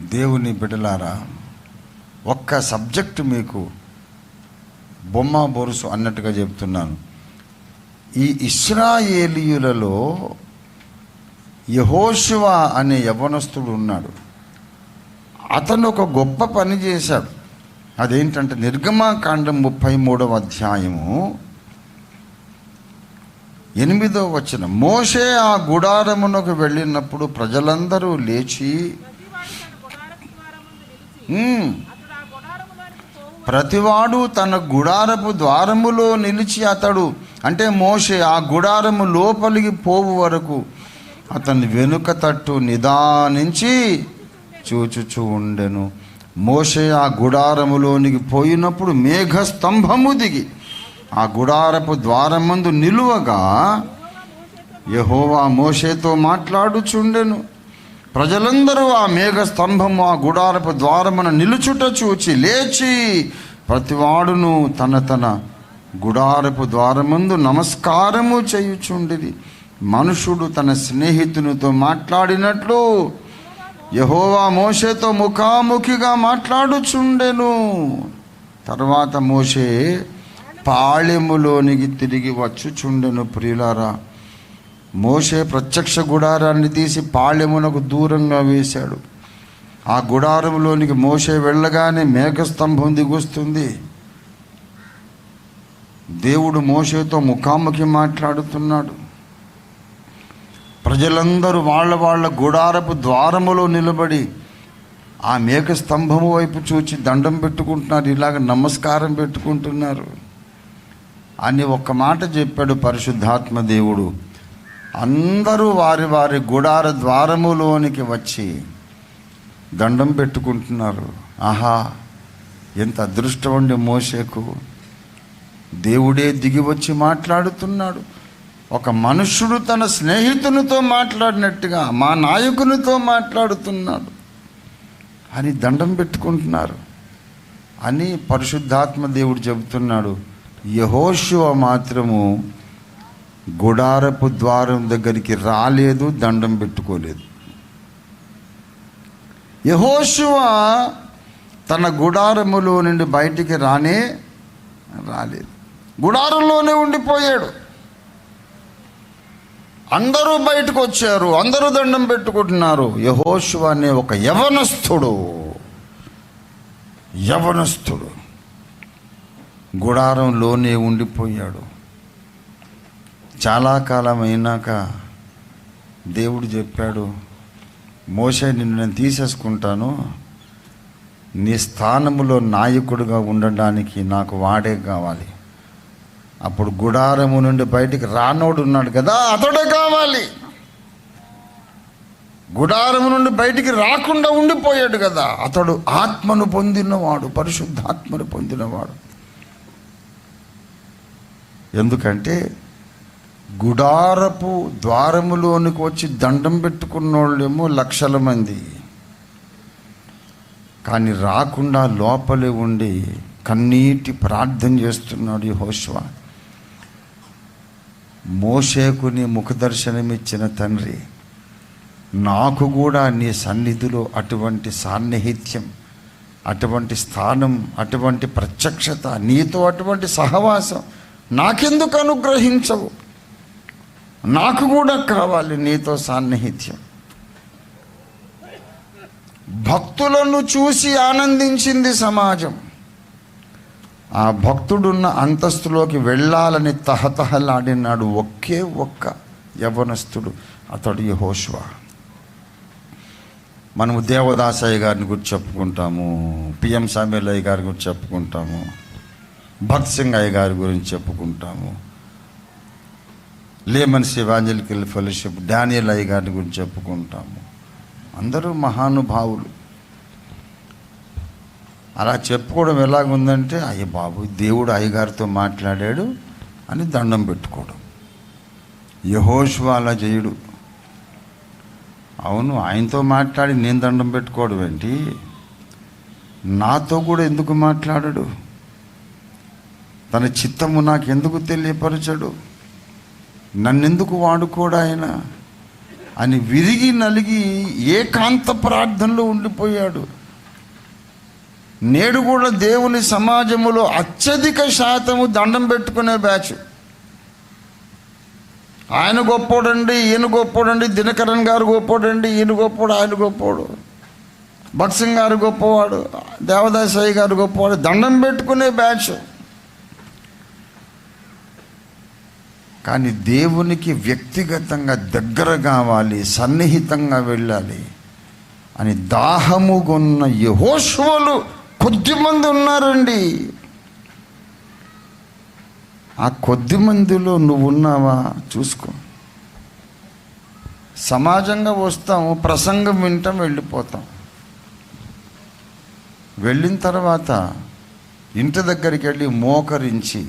దేవుని బిడ్డలారా ఒక్క సబ్జెక్టు మీకు బొమ్మ బొరుసు అన్నట్టుగా చెప్తున్నాను. ఈ ఇస్రాయేలీయులలో యహోశివ అనే యవనస్తుడు ఉన్నాడు. అతను ఒక గొప్ప పని చేశాడు. అదేంటంటే నిర్గమాకాండం ముప్పై మూడవ అధ్యాయము ఎనిమిదో వచ్చిన మోషే ఆ గుడారమునకు వెళ్ళినప్పుడు ప్రజలందరూ లేచి ప్రతివాడు తన గుడారపు ద్వారములో నిలిచి అతడు అంటే మోషే ఆ గుడారము లోపలికి పోవు వరకు అతని వెనుక తట్టు నిదానించి చూచుచూ ఉండెను. మోషే ఆ గుడారములోనికి పోయినప్పుడు మేఘ స్తంభము దిగి ఆ గుడారపు ద్వారమందు నిలువగా యహోవా మోషేతో మాట్లాడుచుండెను. ప్రజలందరూ ఆ మేఘ స్తంభము ఆ గుడారపు ద్వారమును నిలుచుట చూచి లేచి ప్రతివాడును తన తన గుడారపు ద్వారమందు నమస్కారము చేయుచుండిది మనుషుడు తన స్నేహితునితో మాట్లాడినట్లు యహోవా మోషేతో ముఖాముఖిగా మాట్లాడుచుండెను. తర్వాత మోషే పాళెములోనికి తిరిగి వచ్చుచుండెను ప్రియులారా. మోషే ప్రత్యక్ష గుడారాన్ని తీసి పాళ్యమునకు దూరంగా వేశాడు. ఆ గుడారంలోనికి మోసే వెళ్ళగానే మేఘస్తంభం దిగుస్తుంది. దేవుడు మోషేతో ముఖాముఖి మాట్లాడుతున్నాడు. ప్రజలందరూ వాళ్ళ వాళ్ళ గుడారపు ద్వారములో నిలబడి ఆ మేక స్తంభము వైపు చూచి దండం పెట్టుకుంటున్నారు ఇలాగ నమస్కారం పెట్టుకుంటున్నారు. అని ఒక్క మాట చెప్పాడు పరిశుద్ధాత్మ దేవుడు. అందరూ వారి వారి గుడార ద్వారములోనికి వచ్చి దండం పెట్టుకుంటున్నారు. ఆహా ఎంత అదృష్టం అండి మోషేకు. దేవుడే దిగి వచ్చి మాట్లాడుతున్నాడు. ఒక మనుష్యుడు తన స్నేహితునితో మాట్లాడినట్టుగా మా నాయకునితో మాట్లాడుతున్నాడు. అని దండం పెట్టుకుంటున్నారు. అని పరిశుద్ధాత్మ దేవుడు చెబుతున్నాడు. యహోశివ మాత్రము గుడారపు ద్వారం దగ్గరికి రాలేదు దండం పెట్టుకోలేదు. యహోశివ తన గుడారములో నుండి బయటికి రానే రాలేదు. గుడారంలోనే ఉండిపోయాడు. అందరూ బయటకు వచ్చారు అందరూ దండం పెట్టుకుంటున్నారు. యహోశివ అనే ఒక యవనస్థుడు యవనస్థుడు గుడారంలోనే ఉండిపోయాడు. చాలా కాలం అయినాక దేవుడు చెప్పాడు మోసే నిన్ను నేను తీసేసుకుంటాను. నీ స్థానములో నాయకుడిగా ఉండడానికి నాకు వాడే కావాలి. అప్పుడు గుడారము నుండి బయటికి రానోడు ఉన్నాడు కదా అతడే కావాలి. గుడారము నుండి బయటికి రాకుండా ఉండిపోయాడు కదా అతడు ఆత్మను పొందినవాడు పరిశుద్ధాత్మను పొందినవాడు. ఎందుకంటే గుడారపు ద్వారములోనికి వచ్చి దండం పెట్టుకున్నోళ్ళేమో లక్షల మంది. కానీ రాకుండా లోపలే ఉండి కన్నీటి ప్రార్థన చేస్తున్నాడు ఈ హోష్వా మోషేకుని ముఖదర్శనమిచ్చిన తండ్రి నాకు కూడా నీ సన్నిధిలో అటువంటి సాన్నిహిత్యం అటువంటి స్థానం అటువంటి ప్రత్యక్షత నీతో అటువంటి సహవాసం నాకెందుకు అనుగ్రహించవు? నాకు కూడా కావాలి నీతో సాన్నిహిత్యం. భక్తులను చూసి ఆనందించింది సమాజం. ఆ భక్తుడున్న అంతస్తులోకి వెళ్ళాలని తహతహలాడినాడు ఒకే ఒక్క యవనస్తుడు అతడు యహోష్వా. మనము దేవదాసయ్య గారిని గురించి చెప్పుకుంటాము పిఎం సామీలయ్య గారి గురించి చెప్పుకుంటాము భక్త్ సింగ్ అయ్య గారి గురించి చెప్పుకుంటాము. లేమన్ శివాంజలికల్ ఫెలోషిప్ డానియల్ అయ్య గారి గురించి చెప్పుకుంటాము. అందరూ మహానుభావులు. అలా చెప్పుకోవడం ఎలాగుందంటే అయ్య బాబు దేవుడు అయ్యగారితో మాట్లాడాడు అని దండం పెట్టుకోవడం. యహోష్వా జయుడు అవును ఆయనతో మాట్లాడి నేను దండం పెట్టుకోవడం ఏంటి? నాతో కూడా ఎందుకు మాట్లాడడు? తన చిత్తము నాకు ఎందుకు తెలియపరచడు? నన్నెందుకు వాడుకోడు ఆయన? అని విరిగి నలిగి ఏకాంత ప్రార్థనలో ఉండిపోయాడు. నేడు కూడా దేవుని సమాజములో అత్యధిక శాతము దండం పెట్టుకునే బ్యాచ్. ఆయన గొప్పోడండి ఈయన గొప్పోడండి దినకరణ్ గారు గొప్పోడండి ఈయన గొప్పోడు ఆయన గొప్పోడు. భక్సింగ్ గారు గొప్పవాడు దేవదాసాయి గారు గొప్పవాడు దండం పెట్టుకునే బ్యాచ్. కానీ దేవునికి వ్యక్తిగతంగా దగ్గర కావాలి సన్నిహితంగా వెళ్ళాలి అని దాహముగున్న యహోశువలు కొద్దిమంది ఉన్నారండి. ఆ కొద్ది మందిలో నువ్వున్నావా చూసుకో. సమాజంగా వస్తాం ప్రసంగం వింటాం వెళ్ళిపోతాం. వెళ్ళిన తర్వాత ఇంటి దగ్గరికి వెళ్ళి మోకరించి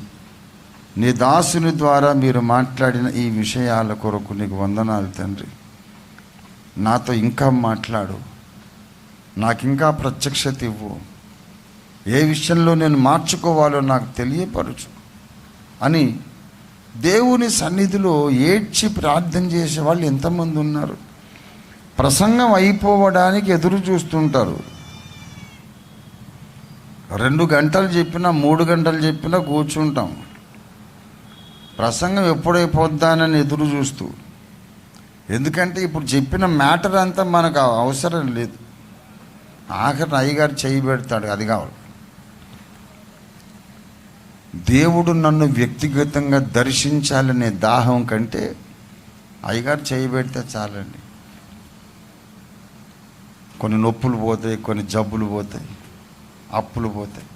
నీ దాసుని ద్వారా మీరు మాట్లాడిన ఈ విషయాల కొరకు నీకు వందనాలు తండ్రి. నాతో ఇంకా మాట్లాడు. నాకు ఇంకా ప్రత్యక్షత ఇవ్వు. ఏ విషయంలో నేను మార్చుకోవాలో నాకు తెలియపరచు అని దేవుని సన్నిధిలో ఏడ్చి ప్రార్థన చేసే వాళ్ళు ఎంతమంది ఉన్నారు. ప్రసంగం అయిపోవడానికి ఎదురు చూస్తుంటారు. రెండు గంటలు చెప్పినా మూడు గంటలు చెప్పినా కూర్చుంటాం. ప్రసంగం ఎప్పుడైపోద్దానని ఎదురు చూస్తూ. ఎందుకంటే ఇప్పుడు చెప్పిన మ్యాటర్ అంతా మనకు అవసరం లేదు. ఆఖరి అయ్యగారు చేయి పెడతాడు అది కావాలి. దేవుడు నన్ను వ్యక్తిగతంగా దర్శించాలనే దాహం కంటే అయ్యగారు చేయి పెడితే చాలండి. కొన్ని నొప్పులు పోతాయి కొన్ని జబ్బులు పోతాయి అప్పులు పోతాయి.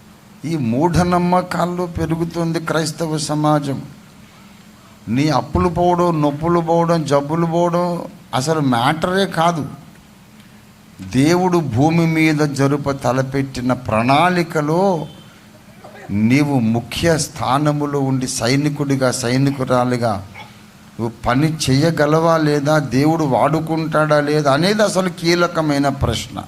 ఈ మూఢనమ్మకాల్లో పెరుగుతుంది క్రైస్తవ సమాజం. నీ అప్పులు పోవడం నొప్పులు పోవడం జబ్బులు పోవడం అసలు మ్యాటరే కాదు. దేవుడు భూమి మీద జరుప తలపెట్టిన ప్రణాళికలో నీవు ముఖ్య స్థానములో ఉండి సైనికుడిగా సైనికురాలిగా నువ్వు పని చేయగలవా లేదా దేవుడు వాడుకుంటాడా లేదా అనేది అసలు కీలకమైన ప్రశ్న.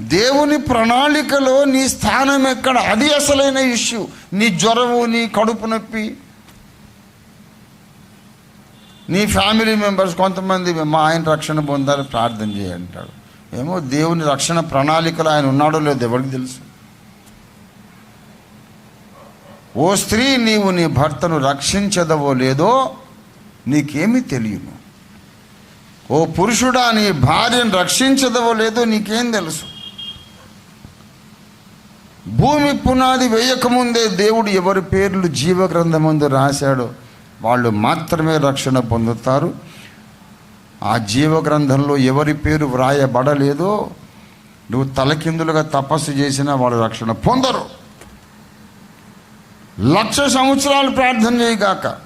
దేవుని ప్రణాళికలో నీ స్థానం ఎక్కడ? అది అసలైన ఇష్యూ. నీ జ్వరము నీ కడుపు నొప్పి నీ ఫ్యామిలీ మెంబర్స్ కొంతమంది మా ఆయన రక్షణ పొందాలి ప్రార్థన చేయంటాడు ఏమో దేవుని రక్షణ ప్రణాళికలు ఆయన ఉన్నాడో లేదో ఎవరికి తెలుసు? ఓ స్త్రీ నీవు నీ భర్తను రక్షించదవో లేదో నీకేమి తెలియను ఓ పురుషుడా నీ భార్యను రక్షించదవో లేదో నీకేం తెలుసు? భూమి పునాది వేయకముందే దేవుడు ఎవరి పేర్లు జీవగ్రంథమందు రాశాడో వాళ్ళు మాత్రమే రక్షణ పొందుతారు. ఆ జీవగ్రంథంలో ఎవరి పేరు వ్రాయబడలేదో నువ్వు తలకిందులుగా తపస్సు చేసినా వాళ్ళు రక్షణ పొందరు. లక్ష సంవత్సరాలు ప్రార్థన చేయగాక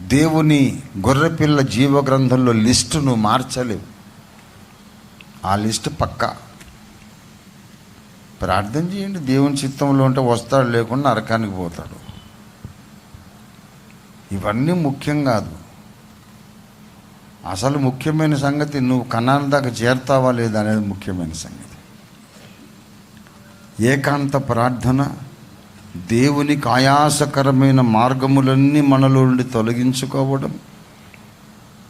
దేవుని గొర్రెపిల్ల జీవగ్రంథంలో లిస్టును మార్చలేవు. ఆ లిస్ట్ పక్కా. ప్రార్థన చేయండి. దేవుని చిత్తంలో ఉంటే వస్తాడు లేకుండా నరకానికి పోతాడు. ఇవన్నీ ముఖ్యం కాదు. అసలు ముఖ్యమైన సంగతి నువ్వు కన్నాల దాకా చేరుతావా లేదా అనేది ముఖ్యమైన సంగతి. ఏకాంత ప్రార్థన దేవునికి ఆయాసకరమైన మార్గములన్నీ మనలో నుండి తొలగించుకోవడం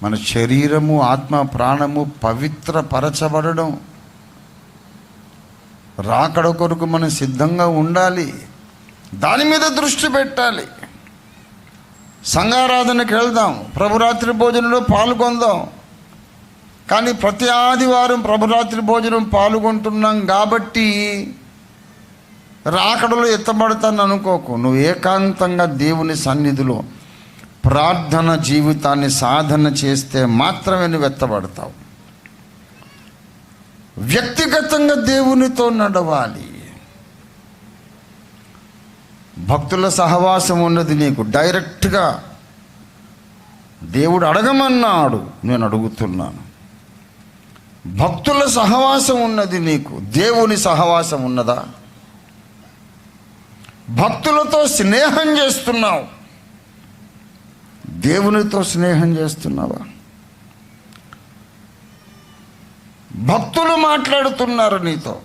మన శరీరము ఆత్మ ప్రాణము పవిత్రపరచబడడం రాకడ కొరకు మనం సిద్ధంగా ఉండాలి. దాని మీద దృష్టి పెట్టాలి. సంఘారాధనకి వెళ్దాం. ప్రభురాత్రి భోజనంలో పాల్గొందాం కానీ ప్రతి ఆదివారం ప్రభురాత్రి భోజనం పాల్గొంటున్నాం కాబట్టి రాకడలో ఎత్తబడతాను అనుకోకు. నువ్వు ఏకాంతంగా దేవుని సన్నిధిలో ప్రార్థన జీవితాన్ని సాధన చేస్తే మాత్రమే నువ్వు ఎత్తబడతావు. వ్యక్తిగతంగా దేవునితో నడవాలి. భక్తుల సహవాసం ఉన్నది నీకు. డైరెక్ట్గా దేవుడు అడగమన్నాడు నేను అడుగుతున్నాను. భక్తుల సహవాసం ఉన్నది నీకు. దేవుని సహవాసం ఉన్నదా? భక్తులతో స్నేహం చేస్తున్నావు. దేవునితో స్నేహం చేస్తున్నావా? భక్తులు మాట్లాడుతున్నారు నీతో.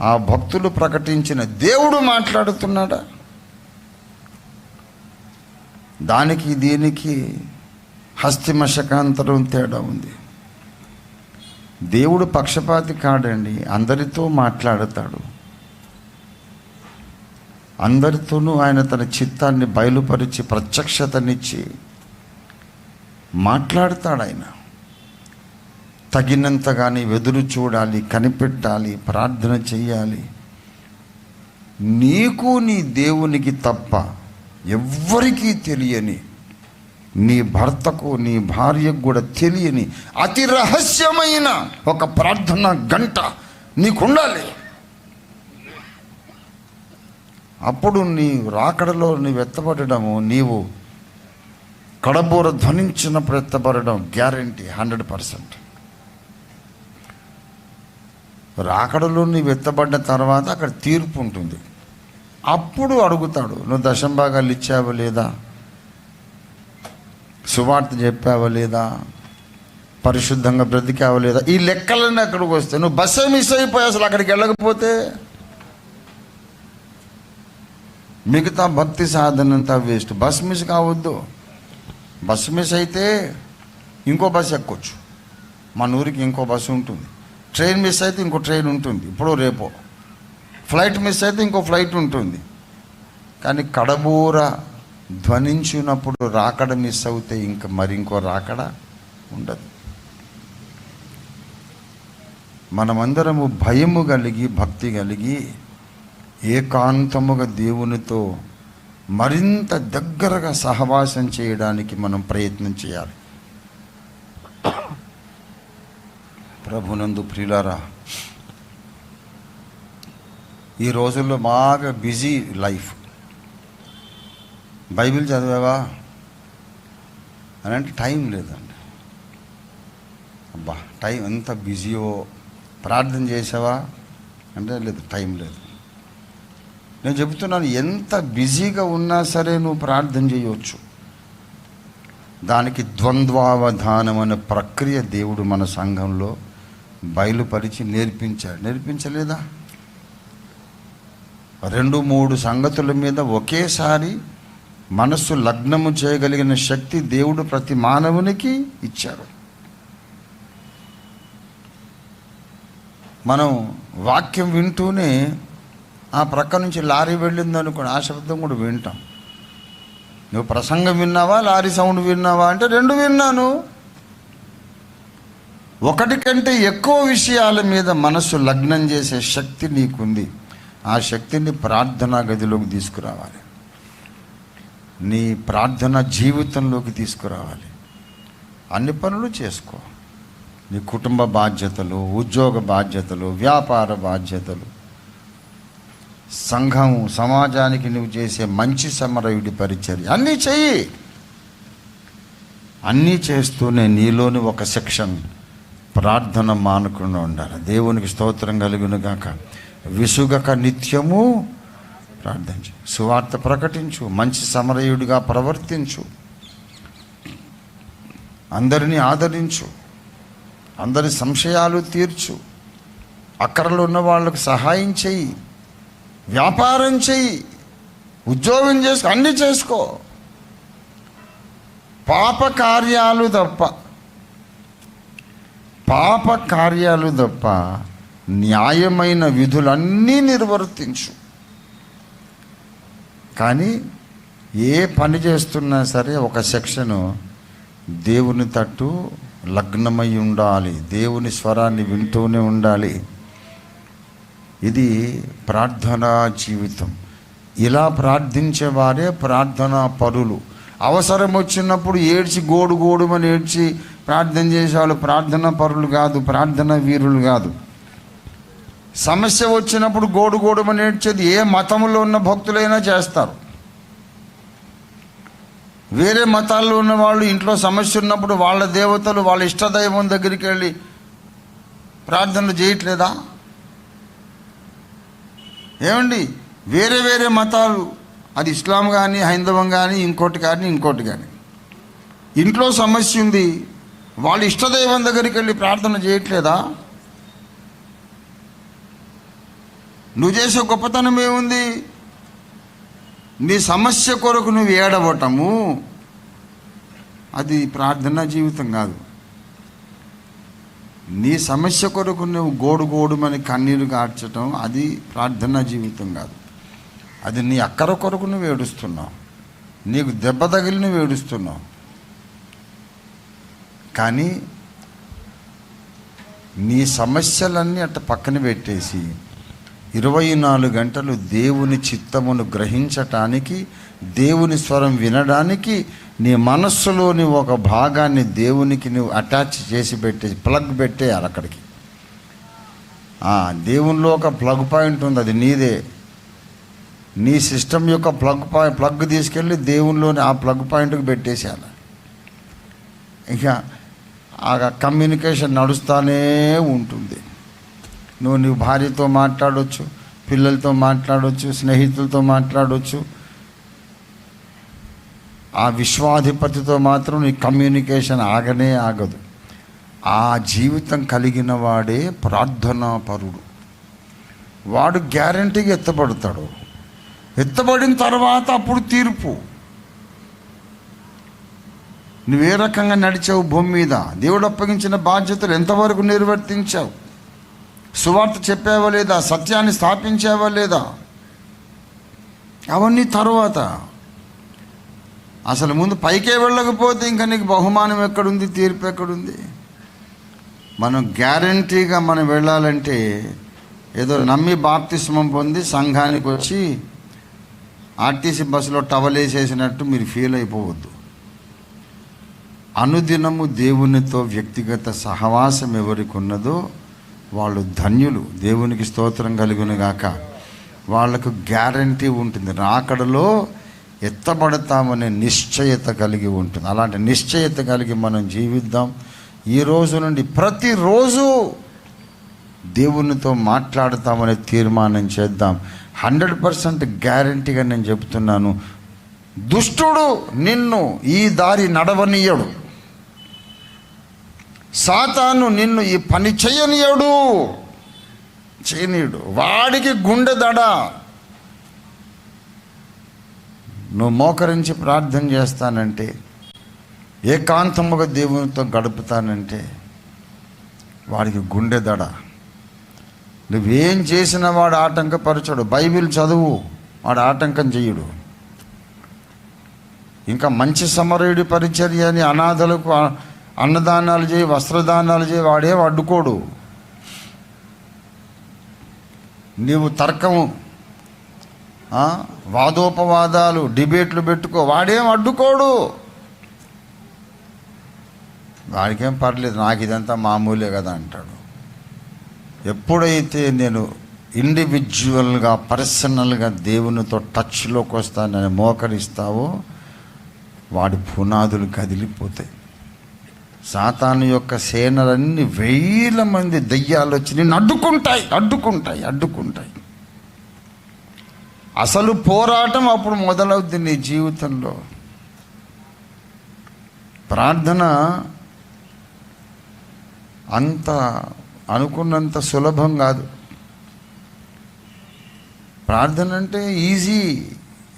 ఆ భక్తులు ప్రకటించిన దేవుడు మాట్లాడుతున్నాడా? దానికి దీనికి హస్తిమశకాంతరం తేడా ఉంది. దేవుడు పక్షపాతి కాడండి అందరితో మాట్లాడతాడు. అందరితోనూ ఆయన తన చిత్తాన్ని బయలుపరిచి ప్రత్యక్షతనిచ్చి మాట్లాడతాడు ఆయన. తగినంతగాని వెదురు చూడాలి కనిపెట్టాలి ప్రార్థన చేయాలి నీకు నీ దేవునికి తప్ప ఎవ్వరికీ తెలియని నీ భర్తకు నీ భార్యకు కూడా తెలియని అతి రహస్యమైన ఒక ప్రార్థన గంట నీకుండాలి. అప్పుడు నీ రాకడలో నీవు ఎత్తబడము నీవు కడబూర ధ్వనించినప్పుడు ఎత్తబడడం గ్యారంటీ హండ్రెడ్ పర్సెంట్. రాకడలో నువ్వు ఎత్తబడ్డ తర్వాత అక్కడ తీర్పు ఉంటుంది. అప్పుడు అడుగుతాడు నువ్వు దశంభాగాలు ఇచ్చావా లేదా? సువార్త చెప్పావా లేదా? పరిశుద్ధంగా బ్రతికావా లేదా? ఈ లెక్కలన్నీ అక్కడికి వస్తే నువ్వు బస్సే మిస్ అయిపోయి అసలు అక్కడికి వెళ్ళకపోతే? మిగతా భక్తి సాధన అంతా వేస్ట్. బస్ మిస్ కావద్దు. బస్ మిస్ అయితే ఇంకో బస్ ఎక్కొచ్చు. మన ఊరికి ఇంకో బస్సు ఉంటుంది. ట్రైన్ మిస్ అయితే ఇంకో ట్రైన్ ఉంటుంది. ఇప్పుడు రేపో. ఫ్లైట్ మిస్ అయితే ఇంకో ఫ్లైట్ ఉంటుంది. కానీ కడబూర ధ్వనించినప్పుడు రాకడ మిస్ అవుతే ఇంకా మరి ఇంకో రాకడ ఉండదు. మనమందరము భయము కలిగి భక్తి కలిగి ఏకాంతముగా దేవునితో మరింత దగ్గరగా సహవాసం చేయడానికి మనం ప్రయత్నం చేయాలి. ప్రభునందు ప్రియులారా ఈ రోజుల్లో బాగా బిజీ లైఫ్. బైబిల్ చదివావా? అని అంటే టైం లేదండి. అబ్బా టైం ఎంత బిజీయో. ప్రార్థన చేసావా? అంటే లేదు టైం లేదు. నేను చెబుతున్నాను ఎంత బిజీగా ఉన్నా సరే నువ్వు ప్రార్థన చేయవచ్చు దానికి ద్వంద్వావధానం అనే ప్రక్రియ దేవుడు మన సంఘంలో బయలుపరిచి నేర్పించాడు. నేర్పించలేదా? రెండు మూడు సంగతుల మీద ఒకేసారి మనస్సు లగ్నము చేయగలిగిన శక్తి దేవుడు ప్రతి మానవునికి ఇచ్చాడు. మనం వాక్యం వింటూనే ఆ ప్రక్క నుంచి లారీ వెళ్ళింది అనుకోండి ఆ శబ్దం కూడా వింటాం. నువ్వు ప్రసంగం విన్నావా లారీ సౌండ్ విన్నావా అంటే రెండు విన్నాను. ఒకటి కంటే ఎక్కువ విషయాల మీద మనసు లగ్నం చేసే శక్తి నీకుంది. ఆ శక్తిని ప్రార్థనా గదిలోకి తీసుకురావాలి. నీ ప్రార్థన జీవితంలోకి తీసుకురావాలి. అన్ని పనులు చేసుకో. నీ కుటుంబ బాధ్యతలు ఉద్యోగ బాధ్యతలు వ్యాపార బాధ్యతలు. సంఘం సమాజానికి నువ్వు చేసే మంచి సమరయుడి పరిచర్య. అన్నీ చెయ్యి. అన్నీ చేస్తూనే నీలోని ఒక సెక్షన్ ప్రార్థన మానకుండా ఉండాలి. దేవునికి స్తోత్రం కలుగును గాక. విసుగక నిత్యము ప్రార్థించు. సువార్త ప్రకటించు. మంచి సమరయుడిగా ప్రవర్తించు. అందరినీ ఆదరించు. అందరి సంశయాలు తీర్చు. అక్కడలో ఉన్న వాళ్ళకు సహాయం చెయ్యి. వ్యాపారం చెయ్యి. ఉద్యోగం చేసుకో అన్నీ చేసుకో. పాప కార్యాలు తప్ప పాప కార్యాలు తప్ప న్యాయమైన విధులన్నీ నిర్వర్తించు. కానీ ఏ పని చేస్తున్నా సరే ఒక సెక్షను దేవుని తట్టు లగ్నమై ఉండాలి. దేవుని స్వరాన్ని వింటూనే ఉండాలి. ఇది ప్రార్థనా జీవితం. ఇలా ప్రార్థించేవారే ప్రార్థనా పరులు. అవసరం వచ్చినప్పుడు ఏడ్చి గోడు గోడుమని ఏడ్చి ప్రార్థన చేసేవాళ్ళు ప్రార్థన పరులు కాదు ప్రార్థన వీరులు కాదు. సమస్య వచ్చినప్పుడు గోడు గోడుమని ఏ మతంలో ఉన్న భక్తులైనా చేస్తారు. వేరే మతాల్లో ఉన్న వాళ్ళు ఇంట్లో సమస్య ఉన్నప్పుడు వాళ్ళ దేవతలు వాళ్ళ ఇష్టదైవం దగ్గరికి వెళ్ళి ప్రార్థనలు చేయట్లేదా? ఏమండి? వేరే వేరే మతాలు. అది ఇస్లాం కానీ హైందవం కానీ ఇంకోటి కానీ ఇంకోటి కానీ ఇంట్లో సమస్య ఉంది. వాళ్ళ ఇష్టదైవం దగ్గరికి వెళ్ళి ప్రార్థన చేయట్లేదా? నువ్వు చేసే గొప్పతనం ఏముంది? నీ సమస్య కొరకు నువ్వు ఏడవటము. అది ప్రార్థనా జీవితం కాదు. నీ సమస్య కొరకు నువ్వు గోడు గోడుమని కన్నీరు కార్చటం అది ప్రార్థనా జీవితం కాదు. అది నీ అక్కర కొరకు నువ్వు ఏడుస్తున్నావు. నీకు దెబ్బ తగిలి నువ్వు ఏడుస్తున్నావు. కానీ నీ సమస్యలన్నీ అట్ట పక్కన పెట్టేసి ఇరవై నాలుగు గంటలు దేవుని చిత్తమును గ్రహించటానికి దేవుని స్వరం వినడానికి నీ మనస్సులోని ఒక భాగాన్ని దేవునికి నువ్వు అటాచ్ చేసి పెట్టే ప్లగ్ పెట్టేయాలి అక్కడికి. దేవునిలో ఒక ప్లగ్ పాయింట్ ఉంది అది నీదే. నీ సిస్టమ్ యొక్క ప్లగ్ పాయింట్ ప్లగ్ తీసుకెళ్ళి దేవునిలోని ఆ ప్లగ్ పాయింట్కి పెట్టేసేయాలి. ఇక ఆ కమ్యూనికేషన్ నడుస్తూనే ఉంటుంది. నువ్వు నీ భార్యతో మాట్లాడవచ్చు పిల్లలతో మాట్లాడవచ్చు స్నేహితులతో మాట్లాడవచ్చు ఆ విశ్వాధిపతితో మాత్రం నీ కమ్యూనికేషన్ ఆగనే ఆగదు. ఆ జీవితం కలిగిన వాడే ప్రార్థనాపరుడు. వాడు గ్యారంటీగా ఎత్తబడతాడు. ఎత్తబడిన తర్వాత అప్పుడు తీర్పు. నువ్వే రకంగా నడిచావు భూమి మీద? దేవుడు అప్పగించిన బాధ్యతలు ఎంతవరకు నిర్వర్తించావు? సువార్త చెప్పావా లేదా? సత్యాన్ని స్థాపించావా లేదా? అవన్నీ తర్వాత. అసలు ముందు పైకే వెళ్ళకపోతే ఇంకా నీకు బహుమానం ఎక్కడుంది? తీర్పు ఎక్కడుంది? మనం గ్యారంటీగా మనం వెళ్ళాలంటే ఏదో నమ్మి బాప్తిస్మం పొంది సంఘానికి వచ్చి ఆర్టీసీ బస్సులో టవల్ వేసేసినట్టు మీరు ఫీల్ అయిపోవద్దు. అనుదినము దేవునితో వ్యక్తిగత సహవాసం ఎవరికి ఉన్నదో వాళ్ళు ధన్యులు. దేవునికి స్తోత్రం కలుగునుగాక గాక. వాళ్ళకు గ్యారంటీ ఉంటుంది. రాకడలో ఎత్తబడతామనే నిశ్చయత కలిగి ఉంటుంది. అలాంటి నిశ్చయత కలిగి మనం జీవిద్దాం. ఈ రోజు నుండి ప్రతిరోజు దేవునితో మాట్లాడతామనే తీర్మానం చేద్దాం. హండ్రెడ్ పర్సెంట్ గ్యారంటీగా నేను చెప్తున్నాను. దుష్టుడు నిన్ను ఈ దారి నడవనీయడు. సాతాను నిన్ను ఈ పని చేయనీయడు. చేయనీయుడు. వాడికి గుండె దడ. నువ్వు మోకరించి ప్రార్థన చేస్తానంటే ఏకాంతముగా దేవునితో గడుపుతానంటే వాడికి గుండె దడ. నువ్వేం చేసినా వాడు ఆటంకపరచడు. బైబిల్ చదువు వాడు ఆటంకం చెయ్యడు ఇంకా మంచి సమరయుడి పరిచర్య అని అనాథలకు అన్నదానాలు చేయి వస్త్రదానాలు చేయి వాడే అడ్డుకోడు నీవు తర్కము వాదోపవాదాలు డిబేట్లు పెట్టుకో వాడేం అడ్డుకోడు. వాడికేం పర్లేదు నాకు ఇదంతా మామూలే కదా అంటాడు. ఎప్పుడైతే నేను ఇండివిజువల్గా పర్సనల్గా దేవునితో టచ్లోకి వస్తానని మోకరిస్తావో వాడి పునాదులు కదిలిపోతాయి. సాతాను యొక్క సేనలన్నీ వేల మంది దయ్యాలు వచ్చి నిన్ను అడ్డుకుంటాయి అడ్డుకుంటాయి అడ్డుకుంటాయి. అసలు పోరాటం అప్పుడు మొదలవుద్ది నీ జీవితంలో. ప్రార్థన అంత అనుకున్నంత సులభం కాదు. ప్రార్థన అంటే ఈజీ.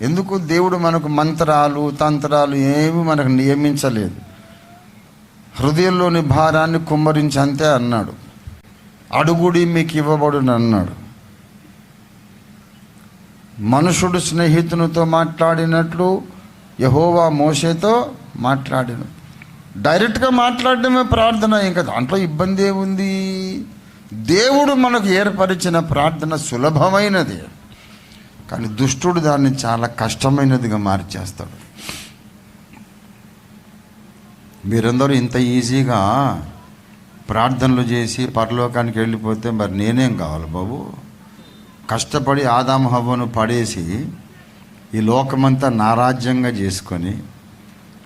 ఎందుకు? దేవుడు మనకు మంత్రాలు తంత్రాలు ఏమి మనకు నియమించలేదు. హృదయంలోని భారాన్ని కుమ్మరించి అంతే అన్నాడు. అడుగుడి మీకు ఇవ్వబడును అన్నాడు. మనుషుడు స్నేహితునితో మాట్లాడినట్లు యహోవా మోషేతో మాట్లాడిన. డైరెక్ట్గా మాట్లాడడమే ప్రార్థన ఇంకా దాంట్లో ఇబ్బంది ఏముంది? దేవుడు మనకు ఏర్పరిచిన ప్రార్థన సులభమైనది. కానీ దుష్టుడు దాన్ని చాలా కష్టమైనదిగా మార్చేస్తాడు. మీరందరూ ఇంత ఈజీగా ప్రార్థనలు చేసి పరలోకానికి వెళ్ళిపోతే మరి నేనేం కావాలి బాబు? కష్టపడి ఆదామహవ్వను పడేసి ఈ లోకమంతా నా రాజ్యంగా చేసుకొని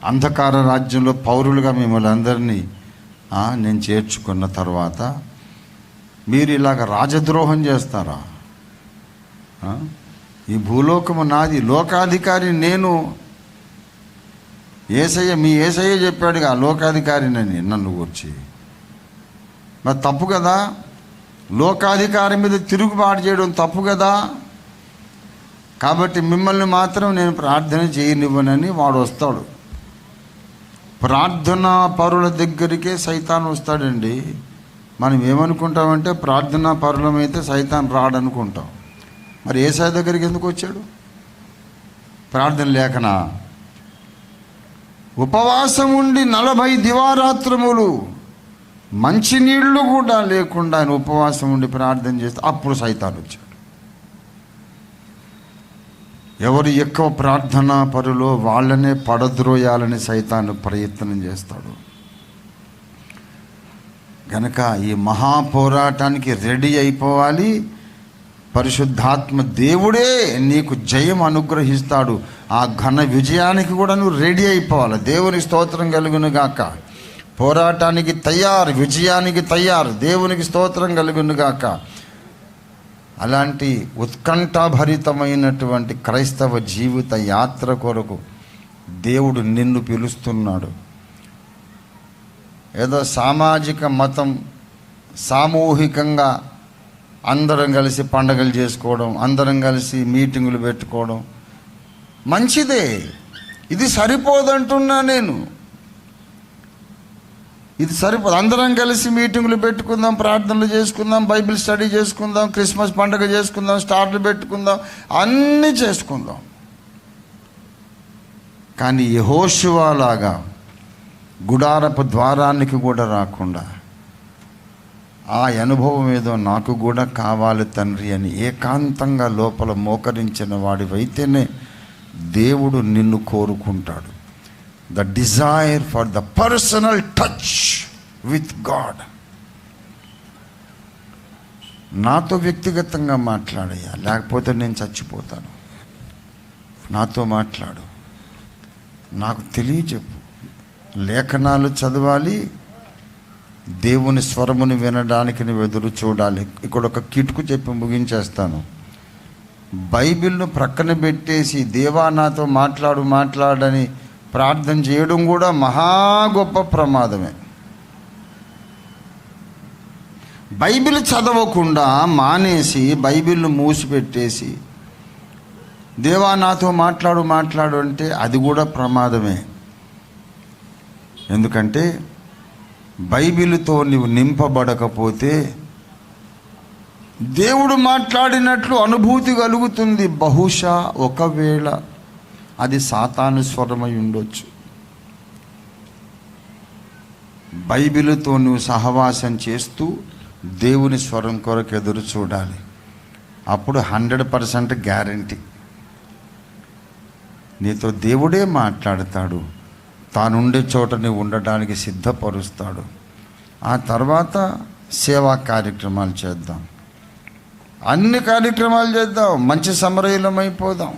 అంధకార రాజ్యంలో పౌరులుగా మిమ్మల్ని అందరినీ నేను చేర్చుకున్న తర్వాత మీరు ఇలాగ రాజద్రోహం చేస్తారా? ఈ భూలోకము నాది. లోకాధికారి నేను ఏసయ్య మీ ఏసయ్య చెప్పాడుగా లోకాధికారినని నన్ను గురించి మరి తప్పు కదా? లోకాధికారి మీద తిరుగుబాటు చేయడం తప్పు కదా? కాబట్టి మిమ్మల్ని మాత్రం నేను ప్రార్థన చేయనివ్వనని వాడు వస్తాడు. ప్రార్థనా పరుల దగ్గరికే సైతాన్ వస్తాడండి. మనం ఏమనుకుంటామంటే ప్రార్థనా పరులమైతే సైతాన్ రాడనుకుంటాం. మరి ఏసై దగ్గరికి ఎందుకు వచ్చాడు? ప్రార్థన లేఖనా? ఉపవాసం ఉండి నలభై దివారాత్రములు మంచినీళ్ళు కూడా లేకుండా ఆయన ఉపవాసం ఉండి ప్రార్థన చేస్తే అప్పుడు సైతాన్ వచ్చాడు. ఎవరు ఎక్కువ ప్రార్థనా పరులో వాళ్ళనే పడద్రోయాలని సైతాను ప్రయత్నం చేస్తాడు. గనక ఈ మహాపోరాటానికి రెడీ అయిపోవాలి పరిశుద్ధాత్మ దేవుడే నీకు జయం అనుగ్రహిస్తాడు. ఆ ఘన విజయానికి కూడా నువ్వు రెడీ అయిపోవాలి. దేవుని స్తోత్రం కలుగును గాక. పోరాటానికి తయారు విజయానికి తయారు. దేవునికి స్తోత్రం కలుగును గాక. అలాంటి ఉత్కంఠభరితమైనటువంటి క్రైస్తవ జీవిత యాత్ర కొరకు దేవుడు నిన్ను పిలుస్తున్నాడు. ఏదో సామాజిక మతం సామూహికంగా అందరం కలిసి పండగలు చేసుకోవడం అందరం కలిసి మీటింగులు పెట్టుకోవడం. మంచిదే. ఇది సరిపోదంటున్నా నేను. ఇది సరిపోదు. అందరం కలిసి మీటింగులు పెట్టుకుందాం ప్రార్థనలు చేసుకుందాం బైబిల్ స్టడీ చేసుకుందాం క్రిస్మస్ పండుగ చేసుకుందాం స్టార్లు పెట్టుకుందాం అన్నీ చేసుకుందాం. కానీ యహోశివాలాగా గుడారపు ద్వారానికి కూడా రాకుండా ఆ అనుభవం ఏదో నాకు కూడా కావాలి తండ్రి అని ఏకాంతంగా లోపల మోకరించిన వాడివైతేనే దేవుడు నిన్ను కోరుకుంటాడు. The desire for the personal touch with God నాతో వ్యక్తిగతంగా మాట్లాడయ్యా లేకపోతే నేను చచ్చిపోతాను. నాతో మాట్లాడు. నాకు తెలియచెప్పు. లేఖనాలు చదవాలి దేవుని స్వరముని వినడానికి నువ్వు ఎదురు చూడాలి. ఇక్కడ ఒక కిటుకు చెప్పి ముగించేస్తాను. బైబిల్ను ప్రక్కన పెట్టేసి దేవా నాతో మాట్లాడు మాట్లాడని ప్రార్థన చేయడం కూడా మహా గొప్ప ప్రమాదమే. బైబిల్ చదవకుండా మానేసి బైబిల్ను మూసిపెట్టేసి దేవా నాతో మాట్లాడు మాట్లాడు అంటే అది కూడా ప్రమాదమే. ఎందుకంటే బైబిల్తో నీవు నింపబడకపోతే దేవుడు మాట్లాడినట్లు అనుభూతి కలుగుతుంది. బహుశా ఒకవేళ అది సాతాను స్వరమై ఉండొచ్చు. బైబిల్తో నువ్వు సహవాసం చేస్తూ దేవుని స్వరం కొరకు ఎదురు చూడాలి. అప్పుడు హండ్రెడ్ పర్సెంట్ గ్యారంటీ. నీతో దేవుడే మాట్లాడతాడు. తానుండే చోటని ఉండడానికి సిద్ధపరుస్తాడు. ఆ తర్వాత సేవా కార్యక్రమాలు చేద్దాం. అన్ని కార్యక్రమాలు చేద్దాం. మంచి సమరయులం అయిపోదాం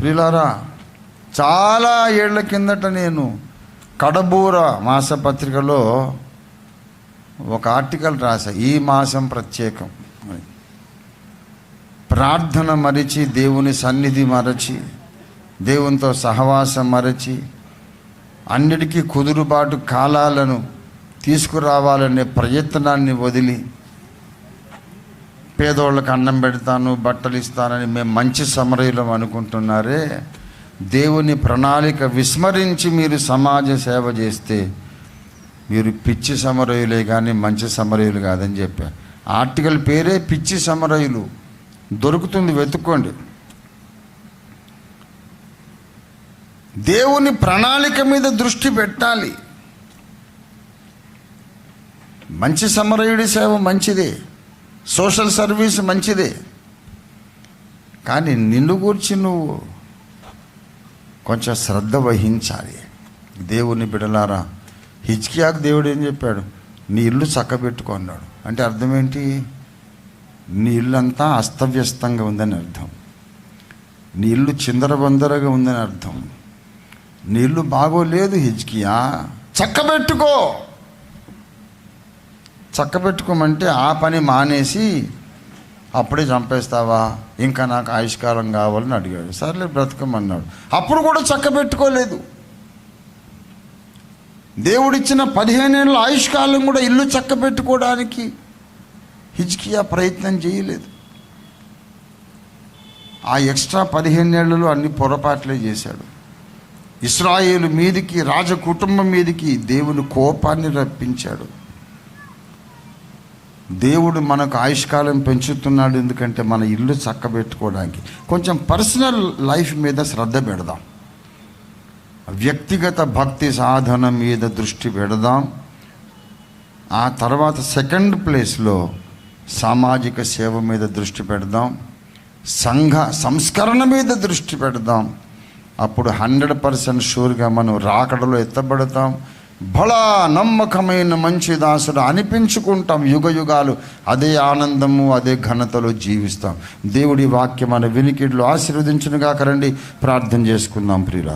ప్రిలారా చాలా ఏళ్ళ కిందట నేను కడబూర మాసపత్రికలో ఒక ఆర్టికల్ రాశా ఈ మాసం ప్రత్యేకం ప్రార్థన మరిచి దేవుని సన్నిధి మరచి దేవునితో సహవాసం మరచి అన్నిటికీ కుదురుబాటు కాలాలను తీసుకురావాలనే ప్రయత్నాన్ని వదిలి పేదోళ్ళకి అన్నం పెడతాను బట్టలు ఇస్తానని మేము మంచి సమరయులం అనుకుంటున్నారే. దేవుని ప్రణాళిక విస్మరించి మీరు సమాజ సేవ చేస్తే మీరు పిచ్చి సమరయులే కానీ మంచి సమరయులు కాదని చెప్పారు. ఆర్టికల్ పేరే పిచ్చి సమరయులు. దొరుకుతుంది వెతుక్కోండి. దేవుని ప్రణాళిక మీద దృష్టి పెట్టాలి. మంచి సమరయుడి సేవ మంచిదే. సోషల్ సర్వీస్ మంచిదే. కానీ నిన్ను గురించి నువ్వు కొంచెం శ్రద్ధ వహించాలి. దేవుని బిడలారా హిజ్కియాకు దేవుడు ఏం చెప్పాడు? నీ ఇల్లు చక్కబెట్టుకున్నాడు అంటే అర్థం ఏంటి నీ ఇల్లు అంతా అస్తవ్యస్తంగా ఉందని అర్థం. నీ ఇల్లు చిందరబందరగా ఉందని అర్థం. నీళ్ళు బాగోలేదు హిజ్కియా. చక్కబెట్టుకో. చక్కబెట్టుకోమంటే ఆ పని మానేసి అప్పుడే చంపేస్తావా? ఇంకా నాకు ఆయుష్కాలం కావాలని అడిగాడు. సర్లే బ్రతకమన్నాడు. అప్పుడు కూడా చక్కబెట్టుకోలేదు. దేవుడిచ్చిన పదిహేనేళ్ళ ఆయుష్కాలం కూడా ఇల్లు చక్కబెట్టుకోవడానికి హిజ్కియా ప్రయత్నం చేయలేదు. ఆ ఎక్స్ట్రా పదిహేనేళ్ళలో అన్ని పొరపాట్లే చేశాడు. ఇస్రాయేలు మీదికి రాజ కుటుంబం మీదికి దేవుని కోపాన్ని రప్పించాడు. దేవుడు మనకు ఆయుష్కాలం పెంచుతున్నాడు ఎందుకంటే మన ఇల్లు చక్కబెట్టుకోవడానికి. కొంచెం పర్సనల్ లైఫ్ మీద శ్రద్ధ పెడదాం. వ్యక్తిగత భక్తి సాధన మీద దృష్టి పెడదాం. ఆ తర్వాత సెకండ్ ప్లేస్లో సామాజిక సేవ మీద దృష్టి పెడదాం. సంఘ సంస్కరణ మీద దృష్టి పెడదాం. అప్పుడు హండ్రెడ్ పర్సెంట్ షూర్గా మనం రాకడలో ఎత్తబడతాం. బలా నమ్మకమైన మంచి దాసుడు అనిపించుకుంటాం యుగ యుగాలు. అదే ఆనందము అదే ఘనతలో జీవిస్తాం. దేవుడి వాక్యం మన వినికిడిలో ఆశీర్వదించునుగా రండి. ప్రార్థన చేసుకుందాం ప్రియుల